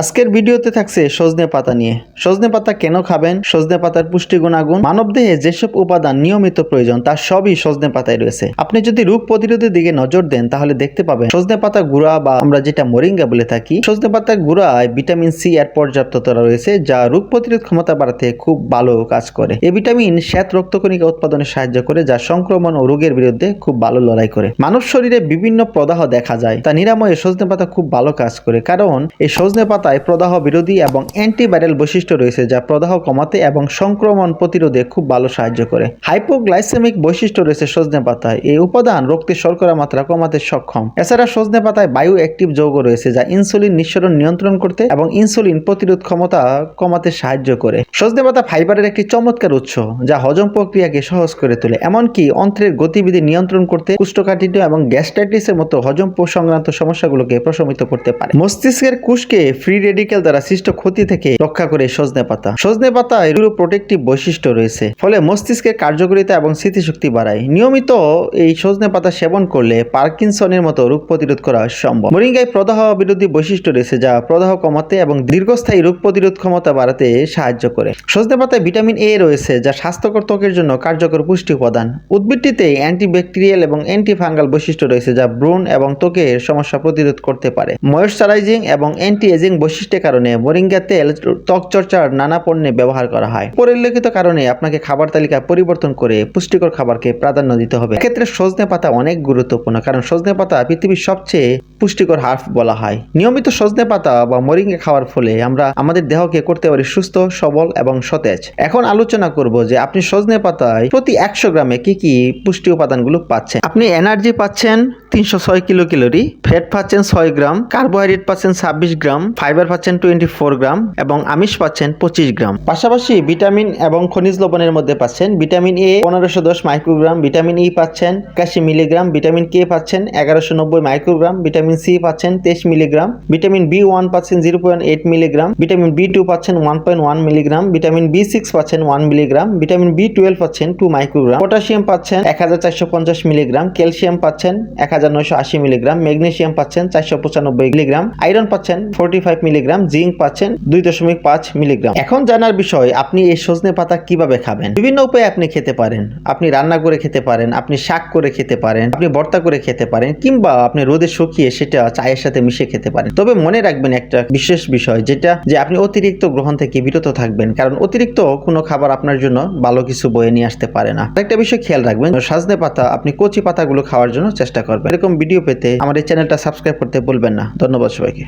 আজকের ভিডিওতে থাকছে সজনে পাতা নিয়ে। সজনে পাতা কেন খাবেন? সজনে পাতার পুষ্টি গুণাগুণ। মানবদেহে যেসব উপাদান নিয়মিত প্রয়োজন তার সবই সজনে পাতায় রয়েছে। আপনি যদি রোগ প্রতিরোধের দিকে নজর দেন, তাহলে দেখতে পাবেন সজনে পাতা গুঁড়া বা আমরা যেটা মরিঙ্গা বলে থাকি, সজনে পাতার গুঁড়ায় ভিটামিন সি এর পর্যাপ্ততা রয়েছে, যা রোগ প্রতিরোধ ক্ষমতা বাড়াতে খুব ভালো কাজ করে। এই ভিটামিন শ্বেত রক্তকণিকা উৎপাদনে সাহায্য করে, যা সংক্রমণ ও রোগের বিরুদ্ধে খুব ভালো লড়াই করে। মানব শরীরে বিভিন্ন প্রদাহ দেখা যায়, তা নিরাময়ে সজনে পাতা খুব ভালো কাজ করে, কারণ এই সজনে পাতায় প্রদাহ বিরোধী এবং অ্যান্টিভাইরাল বৈশিষ্ট্য রয়েছে যা প্রদাহ কমাতে এবং সংক্রমণ প্রতিরোধে খুব ভালো সাহায্য করে। হাইপোগ্লাইসেমিক বৈশিষ্ট্য রয়েছে সজনে পাতায়। এই উপাদান রক্তে শর্করা মাত্রা কমাতে সক্ষম। এছাড়া সজনে পাতায় বায়ু অ্যাক্টিভ যৌগ রয়েছে যা ইনসুলিন নিঃসরণ নিয়ন্ত্রণ করতে এবং ইনসুলিন প্রতিরোধ ক্ষমতা কমাতে সাহায্য করে। সজনে পাতা ফাইবারের একটি চমৎকার উৎস যা হজম প্রক্রিয়াকে সহজ করে তোলে। এমনকি অন্ত্রের গতিবিধি নিয়ন্ত্রণ করতে, কুষ্ঠকাঠিন্য এবং গ্যাস্ট্রাইটিসের মতো হজম সংক্রান্ত সমস্যাগুলোকে প্রশমিত করতে পারে। মস্তিষ্কের কোষকে ফ্রি রেডিক্যাল দ্বারা সৃষ্ট ক্ষতি থেকে রক্ষা করে সজনে পাতা। সজনে পাতা এরও প্রোটেক্টিভ বৈশিষ্ট্য রয়েছে, ফলে মস্তিষ্কের কার্যকারিতা এবং স্মৃতিশক্তি বাড়ায়। নিয়মিত এই সজনে পাতা সেবন করলে পার্কিনসনের মতো রোগ প্রতিরোধ করা সম্ভব। মরিঙ্গায় প্রদাহ বিরোধী বৈশিষ্ট্য রয়েছে যা প্রদাহ কমাতে এবং দীর্ঘস্থায়ী রোগ প্রতিরোধ ক্ষমতা বাড়াতে সাহায্য করে। সজনে পাতায় ভিটামিন এ রয়েছে যা স্বাস্থ্যকর ত্বকের জন্য কার্যকর পুষ্টি উপাদান। উদ্ভিদটিতে অ্যান্টিব্যাকটেরিয়াল এবং অ্যান্টিফাঙ্গাল বৈশিষ্ট্য রয়েছে যা ব্রণ এবং ত্বকের সমস্যা প্রতিরোধ করতে পারে। ময়েশ্চারাইজিং এবং অ্যান্টি এজিং বৈশিষ্ট্যের কারণে মোরিঙ্গা তেল ত্বক চর্চার নানা পণ্যে ব্যবহার করা হয়। পরিলক্ষিত কারণে আপনাকে খাবার তালিকা পরিবর্তন করে পুষ্টিকর খাবারকে প্রাধান্য দিতে হবে। এক্ষেত্রে সজনে পাতা অনেক গুরুত্বপূর্ণ, কারণ সজনে পাতা পৃথিবীর সবচেয়ে পুষ্টিকর হার্ফ বলা হয়। নিয়মিত সজনে পাতা বা মরিঙ্গা খাওয়ার ফলে আমরা আমাদের দেহকে করতে পারি সুস্থ, সবল এবং সতেজ। এখন আলোচনা করব যে আপনি সজনে পাতায় প্রতি একশো গ্রামে কি কি পুষ্টি উপাদানগুলো পাচ্ছেন। আপনি এনার্জি পাচ্ছেন তিনশো ছয় কিলো ক্যালোরি ফ্যাট পাচ্ছেন ছয় গ্রাম, কার্বোহাইড্রেট পাচ্ছেন ছাব্বিশ গ্রাম, ফাইবার পাচ্ছেন টোয়েন্টি ফোর গ্রাম এবং আমিষ পাচ্ছেন পঁচিশ গ্রাম। পাশাপাশি ভিটামিন এবং খনিজ লবণের মধ্যে পাচ্ছেন ভিটামিন এ পনেরোশো দশ মাইক্রোগ্রাম, ভিটামিন ই পাচ্ছেন একাশি মিলিগ্রাম, ভিটামিন কে পাচ্ছেন এগারোশো নব্বই মাইক্রোগ্রাম, ভিটামিন সি পাচ্ছেন তেইশ মিলিগ্রাম, ভিটামিন বি ওয়ান পাচ্ছেন zero point eight milligram, vitamin B two পাচ্ছেন one point one milligram, vitamin B six পাচ্ছেন one milligram, vitamin B twelve পাচ্ছেন টু মাইক্রোগ্রাম। পটাশিয়াম পাচ্ছেন এক হাজার চারশো পঞ্চাশ মিলিগ্রাম, ক্যালসিয়াম পাচ্ছেন এক হাজার আশি মিলিগ্রাম ম্যাগনেসিয়াম পাচ্ছেন চারশো পঁচানব্বই মিলিগ্রাম, আয়রন পাচ্ছেন ফোর্টি ফাইভ মিলিগ্রাম, জিঙ্ক পাচ্ছেন দুই দশমিক পাঁচ মিলিগ্রাম। এখন জানার বিষয়, আপনি এই সজনে পাতা কীভাবে খাবেন? বিভিন্ন উপায়ে আপনি খেতে পারেন। আপনি রান্না করে খেতে পারেন, আপনি শাক করে খেতে পারেন, আপনি ভর্তা করে খেতে পারেন, কিংবা আপনি রোদে শুকিয়ে সেটা চায়ের সাথে মিশিয়ে খেতে পারেন। তবে মনে রাখবেন একটা বিশেষ বিষয়, যেটা যে আপনি অতিরিক্ত গ্রহণ থেকে বিরত থাকবেন, কারণ অতিরিক্ত কোনো খাবার আপনার জন্য ভালো কিছু বয়ে নিয়ে আসতে পারে না। একটা বিষয় খেয়াল রাখবেন, সাজনে পাতা আপনি কচি পাতাগুলো খাওয়ার জন্য চেষ্টা করবেন। এরকম ভিডিও পেতে আমার এই চ্যানেলটা সাবস্ক্রাইব করতে ভুলবেন না। ধন্যবাদ সবাইকে।